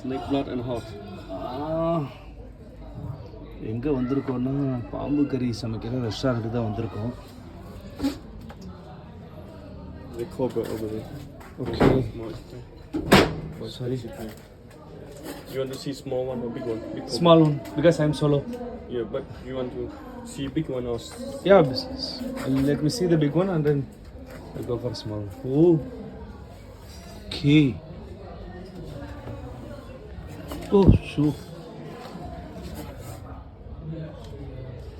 Snake blood and hot. எங்கே வந்திருக்கோன்னா பாம்பு கறி சமைக்கிற ரெஸ்டாரண்ட்டு தான் வந்திருக்கோம் The cobra over there. Okay Small. Sorry. You want to see small one or big one? Big one. Small one because I am solo Yeah, but you want to see big one or s- yeah let me see the big one and then I go for small oh okay Oh shoe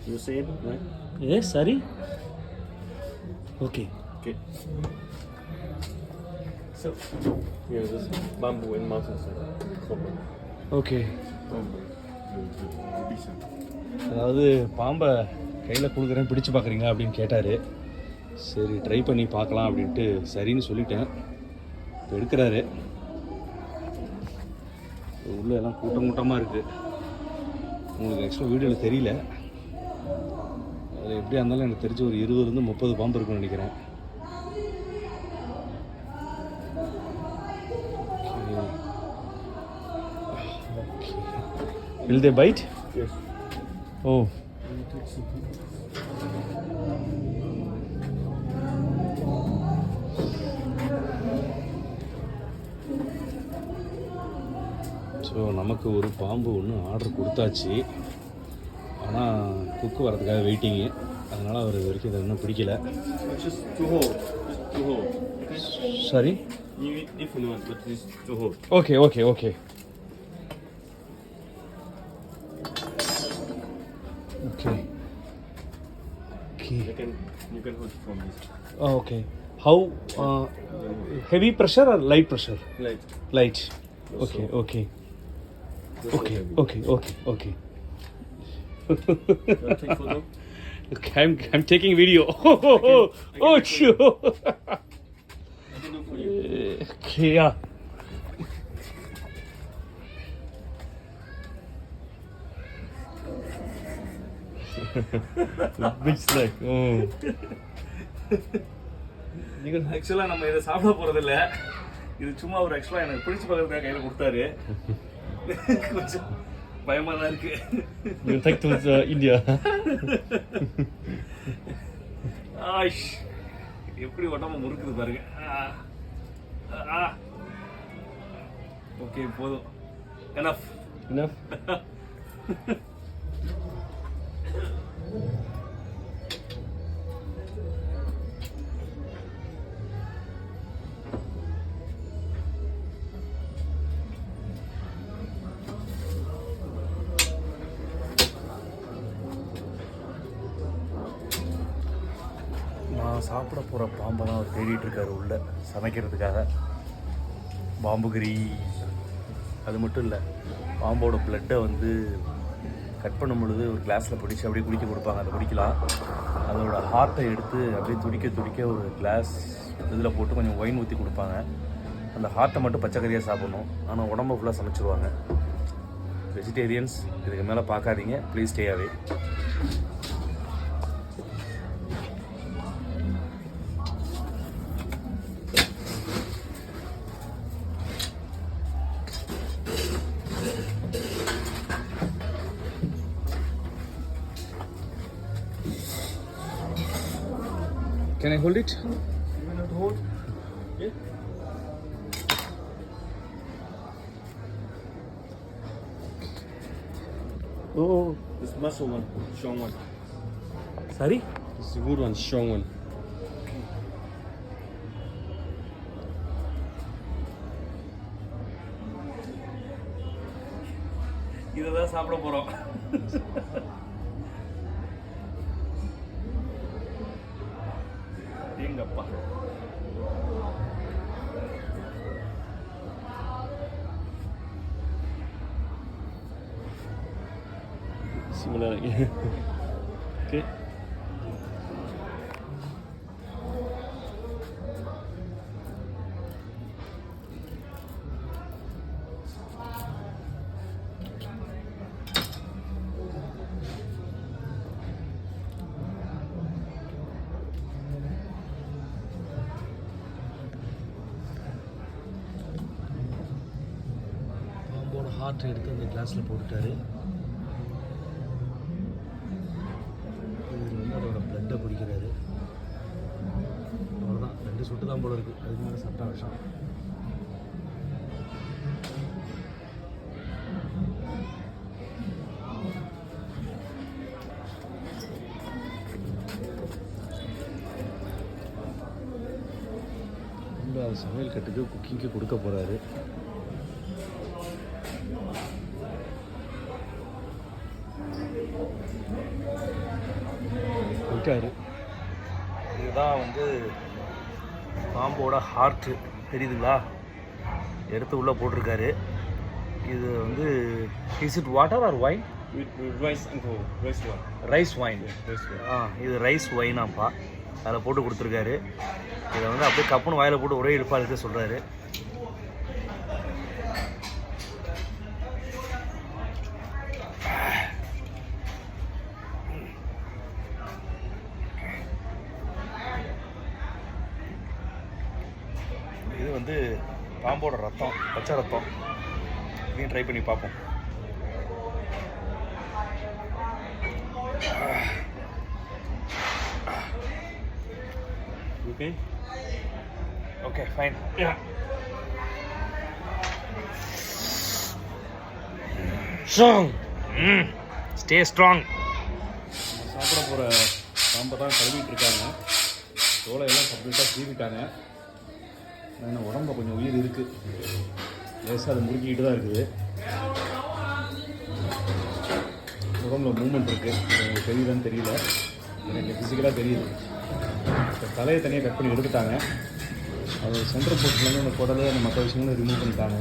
you see it, right? ஏ சரி okay Okay. So, yeah, this bamboo and. Okay Bamboo. Bisa. அதாவது பாம்பை கையில் கொடுக்குறேன் பிடிச்சு பார்க்குறீங்க அப்படின்னு கேட்டார் சரி ட்ரை பண்ணி பார்க்கலாம் அப்படின்ட்டு சரின்னு சொல்லிட்டேன் இப்போ எடுக்கிறாரு உள்ள எல்லாம் கூட்டம் கூட்டமாக இருக்குது உங்களுக்கு ஆக்சுவலாக வீடியோவில் தெரியல. அது எப்படியா இருந்தாலும் எனக்கு தெரிஞ்ச ஒரு இருபதுலேருந்து முப்பது பாம்பு இருக்குன்னு நினைக்கிறேன். Will they bite Yes. ஓ நமக்கு ஒரு பாம்பு ஒன்று ஆர்டர் கொடுத்தாச்சு. ஆனால் குக்கு வரதுக்காக வெயிட்டிங்கு அதனால் அவர் வரைக்கும் இதை இன்னும் பிடிக்கல? Sorry. Okay okay okay okay okay You can you can hold from this. Okay how heavy pressure or light pressure Like light okay okay okay okay okay You want to take photo? Okay, I'm, I'm taking video. Oh, oh, oh, oh sure. I can do for you. okay, yeah. Snack. Mm. நீங்கள் ஆக்சுவலாக நம்ம இதை சாப்பிட போகிறதில்ல இது சும்மா ஒரு ஆக்சுவலாக எனக்கு பிடிச்சி பார்க்கறதுக்காக கையில் கொடுத்தாரு கொஞ்சம் பயமாக தான் இருக்கு take to uh, India. Ash எப்படி உடம்பு முறுக்குது பாருங்க. ஓகே போதும். Enough Enough? பாம்பை உள்ளே. தேடிட்டு இருக்காரு உள்ள சமைக்கிறதுக்காக. பாம்புகிரி அது மட்டும் இல்லை பாம்போட பிளட்டை வந்து கட் பண்ணும் பொழுது ஒரு கிளாஸில் பிடிச்சி அப்படியே குடிக்க கொடுப்பாங்க. அதை குடிக்கலாம். அதோட ஹார்ட்டை எடுத்து அப்படியே துடிக்க துடிக்க ஒரு கிளாஸ் இதில் போட்டு கொஞ்சம் ஒயின் ஊற்றி கொடுப்பாங்க. அந்த ஹார்ட்டை மட்டும் பச்சைக்கறியாக சாப்பிடணும். ஆனால் உடம்பு ஃபுல்லாக சமைச்சிருவாங்க. வெஜிடேரியன்ஸ் இதுக்கு மேலே பார்க்காதீங்க. Please stay away hold it? You want to hold? Yeah. Oh, This muscle one, strong one. sorry? This is a good one, strong one. இதை தான் சாப்பிட போகிறோம் வாட்டர் எடுத்து அந்த கிளாஸில் போட்டுட்டாரு. இவர் வந்து அதோட ப்ளட்டை பிடிக்கிறாரு அவ்வளோதான் ரெண்டு சுட்டு தான் போல இருக்குது அதுக்கு மேலே சட்ட விஷம் சமையல் கட்டுக்கு குக்கிங்க்கு கொடுக்க போகிறாரு போயிட்டாரு இதுதான் வந்து பாம்போட ஹார்ட்டு தெரியுதுங்களா? எடுத்து உள்ளே போட்டிருக்காரு. இது வந்து is it water or one. Rice one. ஆ இது ரைஸ் ஒயினாப்பா அதில் போட்டு கொடுத்துருக்காரு. இதை வந்து அப்படியே கப்புன்னு வாயில் போட்டு ஒரே இழுப்பா இருக்க சொல்கிறாரு பாம்போட ரத்தம் பச்சை ரத்தம். இதையும் ட்ரை பண்ணி பார்ப்போம். Okay? Okay fine. Strong stay strong சாப்பிட போகிற பாம்பை தான் கழுவிட்டு இருக்காங்க. தோலையெல்லாம் கம்ப்ளீட்டாக சீவிட்டாங்க. ஏன்னா உடம்பு கொஞ்சம் உயிர் இருக்குது லேசாக அது முறுக்கிட்டு தான் இருக்குது. உடம்புல மூமெண்ட் இருக்குது எனக்கு தெரியுதான்னு தெரியல. எனக்கு ஃபிசிக்கலாக தெரியுது. இப்போ தலையை தனியாக கட் பண்ணி எடுத்துட்டாங்க. அது சென்ட்ரல் போஸ்ட்லேருந்து அந்த குடலு அந்த மற்ற விஷயங்களும் ரிமூவ் பண்ணிட்டாங்க.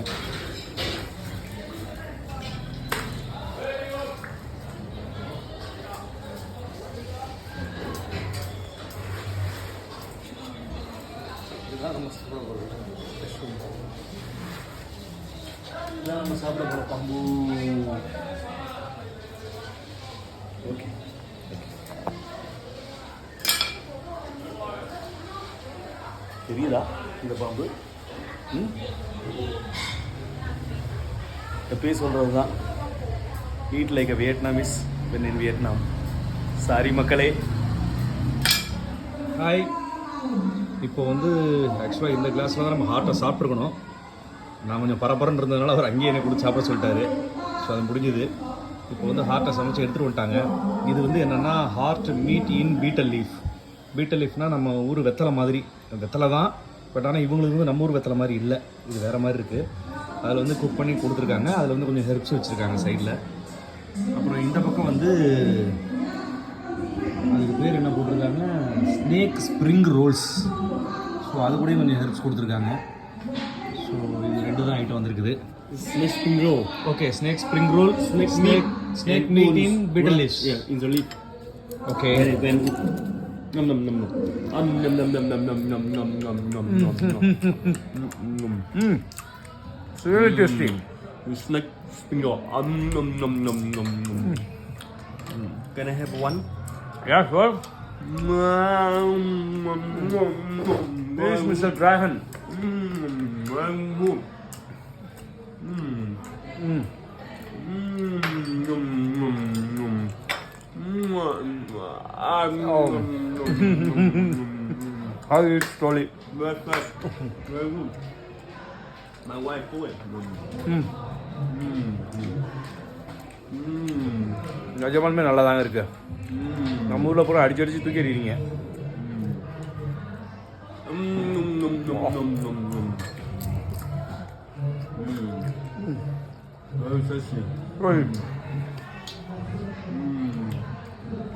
தெரியுதா இந்த பாம்பு? ம்? எப்பயும் சொல்கிறது தான் eat like a Vietnam is when in Vietnam sorry மக்களே. ஹாய் இப்போ வந்து ஆக்சுவலாக இந்த கிளாஸில் தான் நம்ம ஹார்ட்டை சாப்பிட்ருக்கணும் நான் கொஞ்சம் பரபரன்னு இருந்ததுனால அவர் அங்கேயே என்னை கொடுத்து சாப்பிட சொல்லிட்டாரு. ஸோ அது முடிஞ்சுது. இப்போ வந்து ஹார்ட்டை சமைச்சு எடுத்துகிட்டு வந்துட்டாங்க. இது வந்து என்னென்னா heart meat in betel leaf betel லீஃப்னால் நம்ம ஊர் வெத்தலை மாதிரி. வெத்தலை தான். பட் ஆனால் இவங்களுக்கு வந்து நம்ம ஊர் வெத்தலை மாதிரி இல்லை. இது வேறு மாதிரி இருக்குது அதில் வந்து குக் பண்ணி கொடுத்துருக்காங்க. அதில் வந்து கொஞ்சம் ஹெர்ப்ஸ் வச்சுருக்காங்க சைடில் அப்புறம் இந்த பக்கம் வந்து அதுக்கு பேர் என்ன போட்டிருக்காங்க? ஸ்னேக் ஸ்ப்ரிங் ரோல்ஸ் ஸோ அது கூட கொஞ்சம் ஹெல்ப்ஸ் கொடுத்துருக்காங்க. ஸோ இது ரெண்டு தான் ஐட்டம் வந்திருக்குது. Snake spring roll. Okay snake spring roll Snake meat. Snake and meat. In betel leaves Yeah, in the leaf. Nom nom nom nom. Om nom nom nom nom nom nom nom nom nom nom nom. Nom. Mm. So interesting. It's like finger. Om nom nom nom nom nom. Can I have one? Yeah, sure. This is Mr. Dragon. Mm. Mm. Mm. Mm. Mm. Mm. How you stole it? Very fast. Very good. My wife do it. Mm. நிஜமாலுமே நல்லா தாங்க இருக்கு நம்ம ஊரில் பூரா அடிச்சு அடிச்சு தூக்கி எறிகிறீங்க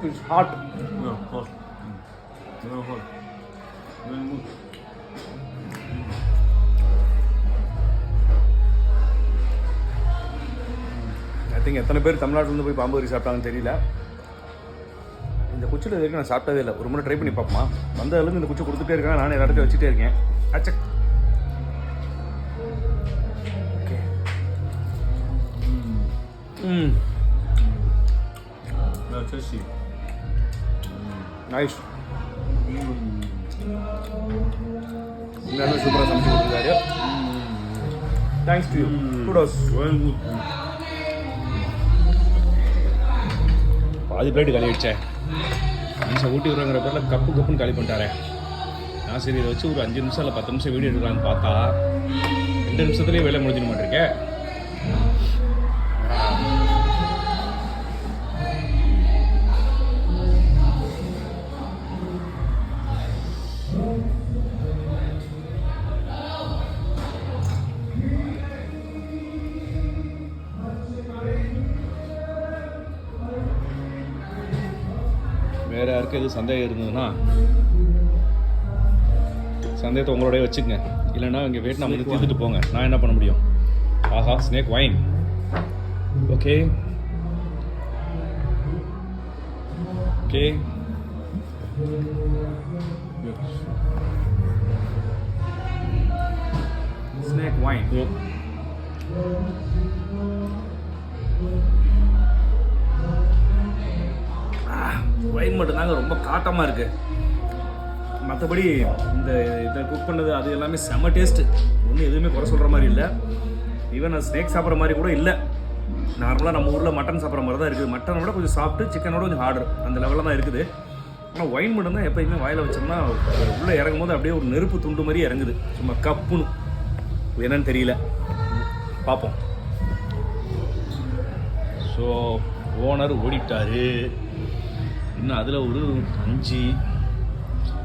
It's hot. Yeah, hot. Mm. Very hot. Very good. I think எத்தனை பேர் தமிழ்நாட்டிலேருந்து போய் பாம்பு கறி சாப்பிட்டாங்கன்னு தெரியல. இந்த குச்சியில் இது வரைக்கும் நான் சாப்பிட்டதே இல்லை. ஒரு முறை ட்ரை பண்ணி பார்ப்போமா? வந்ததுலேருந்து இந்த குச்சி கொடுத்துட்டே இருக்கேன் நானே எல்லா இடத்தையும் வச்சுட்டே இருக்கேன். அச்சக் ஓகே ம். நைஸ் நல்லா சூப்பராக சமைச்சு கொடுத்துருக்காரு தேங்க்ஸ் டு யூ குடோஸ் பாதி பிளேட் காலி ஆயிடுச்சே நிமிஷம் ஊட்டி விடுறங்கிற பேரில் கப்பு கப்புன்னு காலி பண்ணிட்டாரே நான் சரி இதை வச்சு ஒரு அஞ்சு நிமிஷம் இல்லை பத்து நிமிஷம் வீடியோ எடுக்கலான்னு பார்த்தா ரெண்டு நிமிஷத்துலேயே வேலை முடிஞ்சிட மாட்டிருக்கேன் சந்தேகம் இருந்ததுன்னா சந்தேகத்தை உங்களோடய வச்சுக்கங்க. இல்லைன்னா இங்கே வெயிட் நம்ம தீர்த்துட்டு போங்க. நான் என்ன பண்ண முடியும்? ஆஹா snake wine okay okay snake wine wine மட்டும்தாங்க ரொம்ப காட்டமாக இருக்குது மற்றபடி இந்த இதை குக் பண்ணது அது எல்லாமே செம்ம டேஸ்ட்டு ஒன்றும் எதுவுமே குறை சொல்கிற மாதிரி இல்லை. ஈவன் அது ஸ்னேக் சாப்பிட்ற மாதிரி கூட இல்லை. நார்மலாக நம்ம ஊரில் மட்டன் சாப்பிட்ற மாதிரி தான் இருக்குது மட்டனை விட கொஞ்சம் சாப்பிட்டு சிக்கனோட கொஞ்சம் ஆர்டர் அந்த லெவலில் தான் இருக்குது. ஆனால் ஒயின் மட்டும் தான் எப்பயுமே வாயில் வச்சோம்னா உள்ளே இறங்கும் போது அப்படியே ஒரு நெருப்பு துண்டு மாதிரி இறங்குது. சும்மா கப்புன்னு. என்னன்னு தெரியல. பார்ப்போம். ஸோ ஓனர் ஓடிட்டாரு. இன்னும் அதில் ஒரு அஞ்சு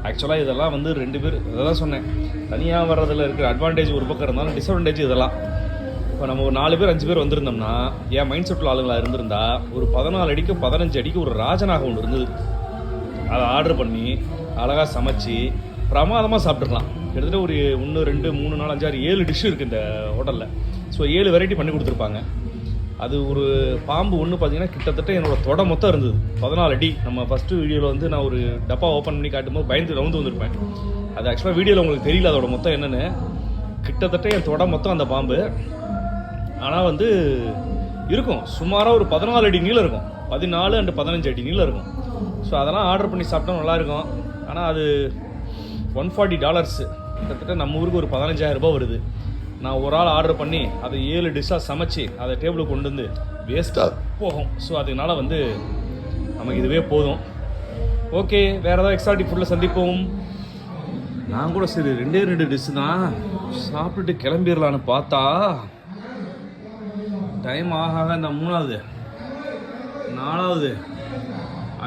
ஆக்சுவலாக இதெல்லாம் வந்து ரெண்டு பேர் தான் சொன்னேன். தனியாக வர்றதில் இருக்கிற அட்வான்டேஜ் ஒரு பக்கம் இருந்தாலும் டிஸ்அட்வான்டேஜ் இதெல்லாம். இப்போ நம்ம ஒரு நாலு பேர் அஞ்சு பேர் வந்திருந்தோம்னா என் மைண்ட் செட்டில் ஆளுங்களாக இருந்திருந்தா ஒரு பதினாலு அடிக்கு பதினஞ்சு அடிக்கு ஒரு ராஜனாக ஒன்று இருந்தது. அதை ஆர்டர் பண்ணி அழகாக சமைச்சு பிரமாதமாக சாப்பிட்ருக்கலாம் கிட்டத்தட்ட ஒரு ஒன்று ரெண்டு மூணு நாலு அஞ்சாறு ஏழு டிஷ்ஷும் இருக்குது இந்த ஹோட்டலில் ஸோ ஏழு வெரைட்டி பண்ணி கொடுத்துருப்பாங்க. அது ஒரு பாம்பு ஒன்று பார்த்தீங்கன்னா கிட்டத்தட்ட என்னோட தொட மொத்தம் இருந்தது. பதினாலு அடி. நம்ம ஃபஸ்ட்டு வீடியோவில் வந்து நான் ஒரு டப்பா ஓப்பன் பண்ணி காட்டும்போது பயந்து ரவுந்து வந்திருப்பேன். அது ஆக்சுவலாக வீடியோவில் உங்களுக்கு தெரியல அதோட மொத்தம் என்னென்னு. கிட்டத்தட்ட என் தொட மொத்தம் அந்த பாம்பு. ஆனால் வந்து இருக்கும். சுமாராக ஒரு பதினாலு அடி நீளம் இருக்கும். பதினாலு அண்டு பதினஞ்சு அடி நீளம் இருக்கும். ஸோ அதெல்லாம் ஆர்டர் பண்ணி சாப்பிட்டா நல்லா இருக்கும். ஆனால் அது ஒன் ஃபார்ட்டி டாலர்ஸு கிட்டத்தட்ட நம்ம ஊருக்கு ஒரு பதினஞ்சாயிரம் ரூபாய் வருது. நான் ஒரு ஆள் ஆர்டர் பண்ணி அதை ஏழு டிஷ்ஷாக சமைச்சு அதை டேபிளுக்கு கொண்டு வந்து வேஸ்ட்டாக போகும். ஸோ அதனால வந்து நமக்கு இதுவே போதும். ஓகே வேறு ஏதாவது எக்ஸாட்டிக் ஃபுட்டில் சந்திப்போம். நான் கூட சரி ரெண்டே ரெண்டு டிஷ்ஷு தான் சாப்பிட்டுட்டு கிளம்பிடலான்னு பார்த்தா டைம் ஆக ஆக இந்த மூணாவது நாலாவது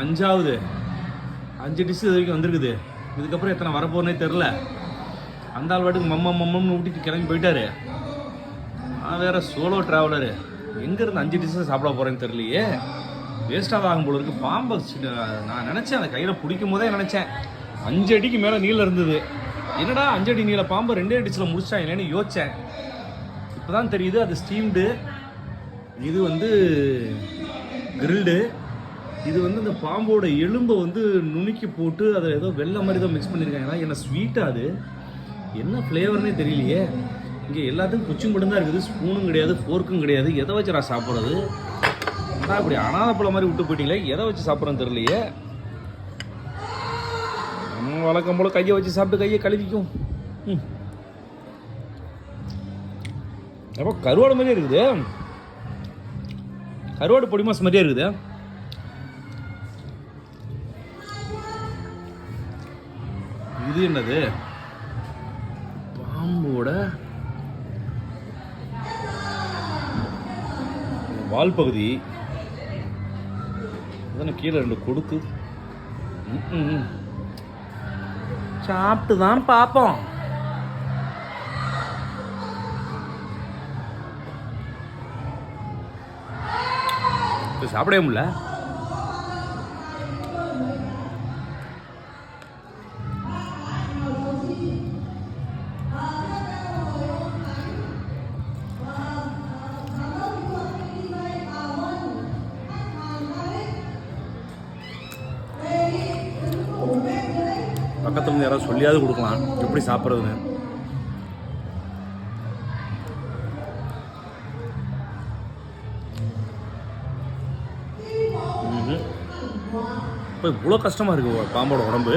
அஞ்சாவது அஞ்சு டிஷ்ஷு இது வரைக்கும் வந்திருக்குது. இதுக்கப்புறம் எத்தனை வரப்போறனே தெரில. அந்த ஆள் வாட்டுக்கு மம்ம மம்மம்னு ஊட்டிட்டு கிளம்பி போயிட்டாரு. நான் வேற சோலோ ட்ராவலரு எங்கேருந்து அஞ்சு டிஷ்ஷை சாப்பிட போகிறேன்னு தெரியலையே. வேஸ்ட்டாக ஆகும் போல இருக்குது பாம்பை நான் நினச்சேன் அந்த கையில் பிடிக்கும் போதே நினச்சேன். அஞ்சு அடிக்கு மேலே நீளம் இருந்தது. என்னடா அஞ்சு அடி நீள பாம்பை ரெண்டே முடித்தா என்னன்னு யோசித்தேன் இப்போ தான் தெரியுது அது ஸ்டீம்டு இது வந்து கிரில்டு இது வந்து இந்த பாம்போட எலும்பை வந்து நுணுக்கி போட்டு அதை ஏதோ வெள்ளை மாதிரி தான் மிக்ஸ் பண்ணியிருக்காங்க என்ன ஸ்வீட்டாக அது. என்ன ஃப்ளேவர்னே தெரியலையே. இங்கே எல்லாத்துக்கும் குச்சி மட்டும்தான் இருக்குது ஸ்பூனும் கிடையாது ஃபோர்க்கும் கிடையாது. எதை வச்சு நான் சாப்பிட்றது? ஆனால் இப்படி அனாதப்பழம் மாதிரி விட்டு போயிட்டீங்களே எதை வச்சு சாப்பிட்றேன்னு தெரியலையே. நம்ம வழக்கம் போல் கையை வச்சு சாப்பிட்டு கையை கழுவிக்கும். ம். அப்போ கருவாடு மாதிரியே இருக்குது. கருவாடு பொடி மாசம் மாதிரியே இருக்குது. இது என்னது? பாம்போட வால் பகுதி அதானே கீழே ரெண்டு கொடுக்கு. சாப்பிட்டு தான் பார்ப்போம். சாப்பிடவே முடியல. எப்படி சாப்பிட்றதுன்னு? இப்போ இவ்வளோ கஷ்டமாக இருக்குது பாம்போட உடம்பு.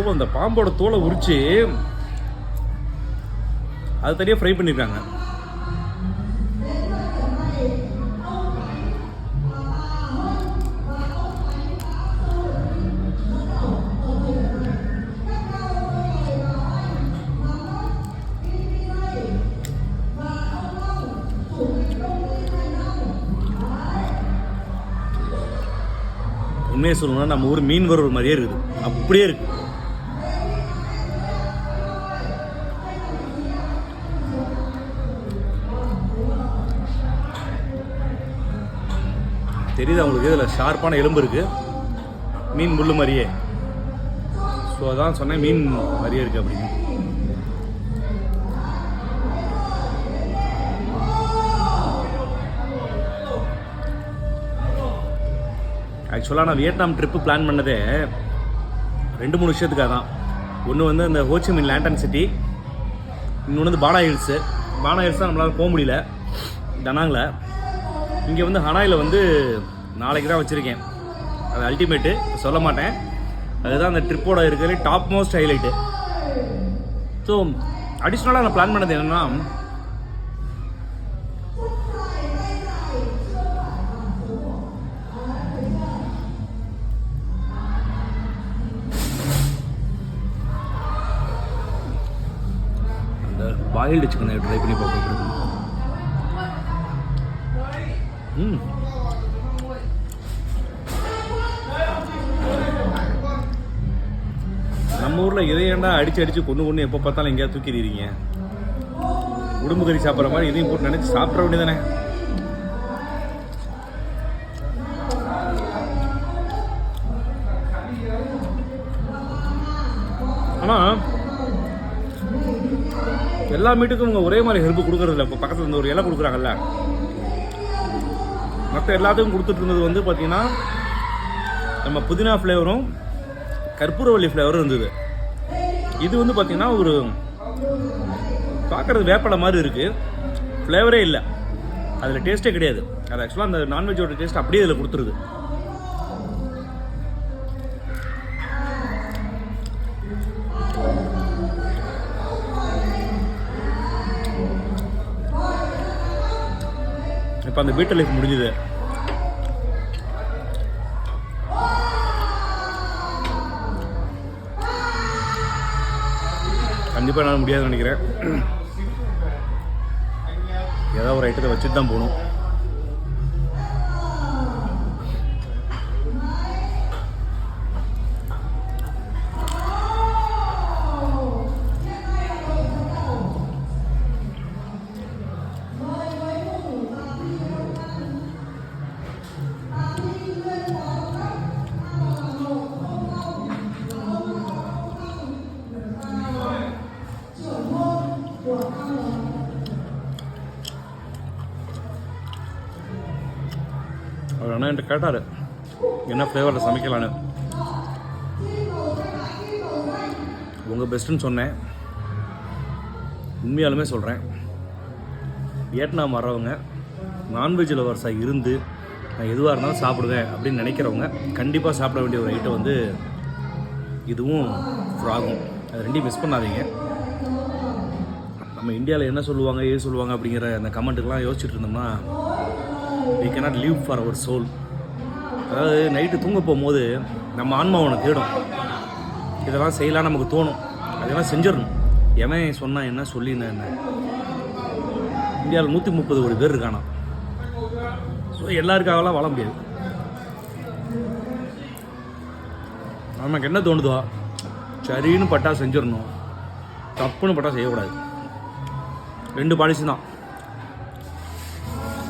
ஓ அந்த பாம்போட தோலை உரிச்சு அது தனியாக ஃப்ரை பண்ணியிருக்காங்க உண்மையை சொல்லணும்னா நம்ம ஊர் மீன் வறுவல் மாதிரியே இருக்குது. அப்படியே இருக்கு. தெரியுது அவங்களுக்கு இதில் ஷார்ப்பான எலும்பு இருக்குது மீன் முள்ளு மாதிரியே. ஸோ அதான் சொன்னேன் மீன் மாதிரியே இருக்கு அப்படின்னு. ஆக்சுவலாக நான் வியட்நாம் ட்ரிப்பு பிளான் பண்ணதே ரெண்டு மூணு விஷயத்துக்காக தான். ஒன்று வந்து அந்த ஹோச்சிமின் லேண்டன் சிட்டி இன்னொன்று வந்து பானா ஹில்ஸு பானா ஹில்ஸ் தான் நம்மளால போக முடியல. டனாங்கில் இங்கே வந்து ஹனாயில் வந்து நாளைக்கு தான் வச்சுருக்கேன். அது அல்டிமேட்டு சொல்ல மாட்டேன். அதுதான் அந்த ட்ரிப்போட இருக்கிறதுல டாப் மோஸ்ட் ஹைலைட்டு ஸோ அடிஷ்னலாக நான் பிளான் பண்ணது என்னென்னா அந்த பாயில்டு சிக்கனை ட்ரை பண்ணி பார்க்க ம். நம்ம ஊரில் இதை ஏன்டா அடிச்சு அடிச்சு கொண்டு கொண்டு எப்போ பார்த்தாலும் எங்கேயாவது தூக்கிடுறீங்க உடம்பு கறி சாப்பிட்ற மாதிரி இதையும் போட்டு நினச்சி சாப்பிட்ற வேண்டியதானே ஆனால் எல்லா மீட்டுக்கும் இவங்க ஒரே மாதிரி ஹெல்ப் கொடுக்கறதில்ல. இப்போ பக்கத்தில் இருந்து ஒரு இலை கொடுக்குறாங்கல்ல. மற்ற எல்லாத்துக்கும் கொடுத்துட்டு இருந்தது வந்து பார்த்தீங்கன்னா நம்ம புதினா ஃப்ளேவரும் கற்பூரவள்ளி ஃப்ளேவரும் இருந்தது. இது வந்து பார்த்தீங்கன்னா ஒரு பார்க்குறது வேப்பலை மாதிரி இருக்குது ஃப்ளேவரே இல்லை. அதில் டேஸ்ட்டே கிடையாது. அது ஆக்சுவலாக அந்த நான்வெஜ்ஜோட டேஸ்ட் அப்படியே இதில் கொடுத்துருது. இப்போ அந்த வீட்டு லைஃப் முடிஞ்சுது. கண்டிப்பாக என்னால் முடியாதுன்னு நினைக்கிறேன். ஏதாவது ஒரு ஐட்டத்தை வச்சுட்டு தான் போகணும். என்கிட்ட கேட்டார். என்ன ஃப்ளேவரில் சமைக்கலான்னு உங்கள் பெஸ்ட்டுன்னு சொன்னேன். உண்மையாலுமே சொல்கிறேன் வியட்நாம் வர்றவங்க நான்வெஜ் லவர்ஸாக இருந்து நான் எதுவாக இருந்தாலும் சாப்பிடுவேன் அப்படின்னு நினைக்கிறவங்க கண்டிப்பாக சாப்பிட வேண்டிய ஒரு ஐட்டம் வந்து இதுவும் ஃப்ராகும் அது ரெண்டையும் மிஸ் பண்ணாதீங்க. நம்ம இந்தியாவில் என்ன சொல்லுவாங்க ஏது சொல்லுவாங்க அப்படிங்கிற அந்த கமெண்ட்டுக்கெலாம் யோசிச்சுட்டு இருந்தோம்னா we cannot leave for our soul அதாவது நைட்டு தூங்க போகும்போது நம்ம ஆன்மா ஒன்று தேடும். இதெல்லாம் செய்யலாம் நமக்கு தோணும். அதெல்லாம் செஞ்சிடணும். எவன் சொன்னா என்ன சொல்லினேன் என்ன இந்தியாவில் நூற்றி முப்பது கோடி பேர் இருக்கானா ஸோ எல்லாருக்காகலாம் வாழ முடியாது. நமக்கு என்ன தோணுதோ சரின்னு பட்டா செஞ்சிடணும். தப்புன்னு பட்டா செய்யக்கூடாது. ரெண்டு பாலிசி தான்.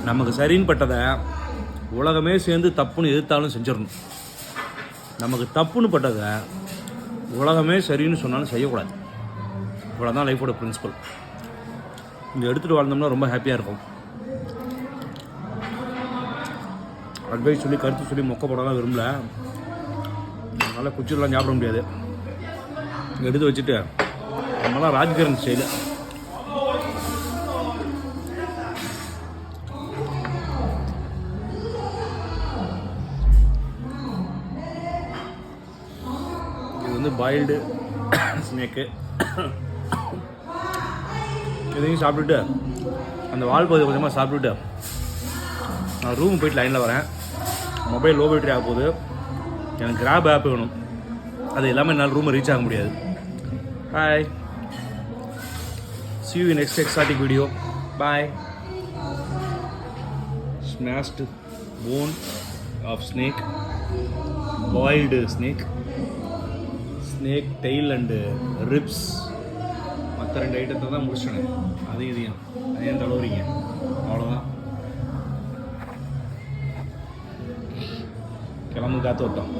நமக்கு சரின்னு பட்டதை உலகமே சேர்ந்து தப்புன்னு எதிர்த்தாலும் செஞ்சிடணும். நமக்கு தப்புன்னு பட்டதை உலகமே சரின்னு சொன்னாலும் செய்யக்கூடாது. இவ்வளோ லைஃபோட பிரின்சிபல் இங்கே எடுத்துகிட்டு வாழ்ந்தோம்னா ரொம்ப ஹாப்பியாக இருக்கும். அட்வைஸ் சொல்லி கருத்து சொல்லி மொக்க போடலாம் விரும்பல. அதனால் குச்சிலாம் சாப்பிட முடியாது. எடுத்து வச்சுட்டு நம்மலாம் ராஜ்கிரண் ஸ்டைலு பாயில்டு ஸ்னேக்கு இதையும் சாப்பிட்டுட்டு அந்த வால் பகுதி கொஞ்சமாக சாப்பிட்டுட்டு நான் ரூம் போயிட்டு லைனில் வரேன். மொபைல் லோ பேட்டரி ஆக போகுது. எனக்கு கிராப் ஆப் வேணும். அது எல்லாமே என்னால் ரூமை ரீச் ஆக முடியாது. Hi see you next exotic video bye bye. Bone of snake boiled snake snake tail and ribs மற்ற ரெண்டு ஐட்டத்தை தான் முடிச்சிட்டேன். அதையும் இதையும். அதையும் தழுவுறீங்க அவ்வளோதான் கிளம்பு காத்து விட்டோம்.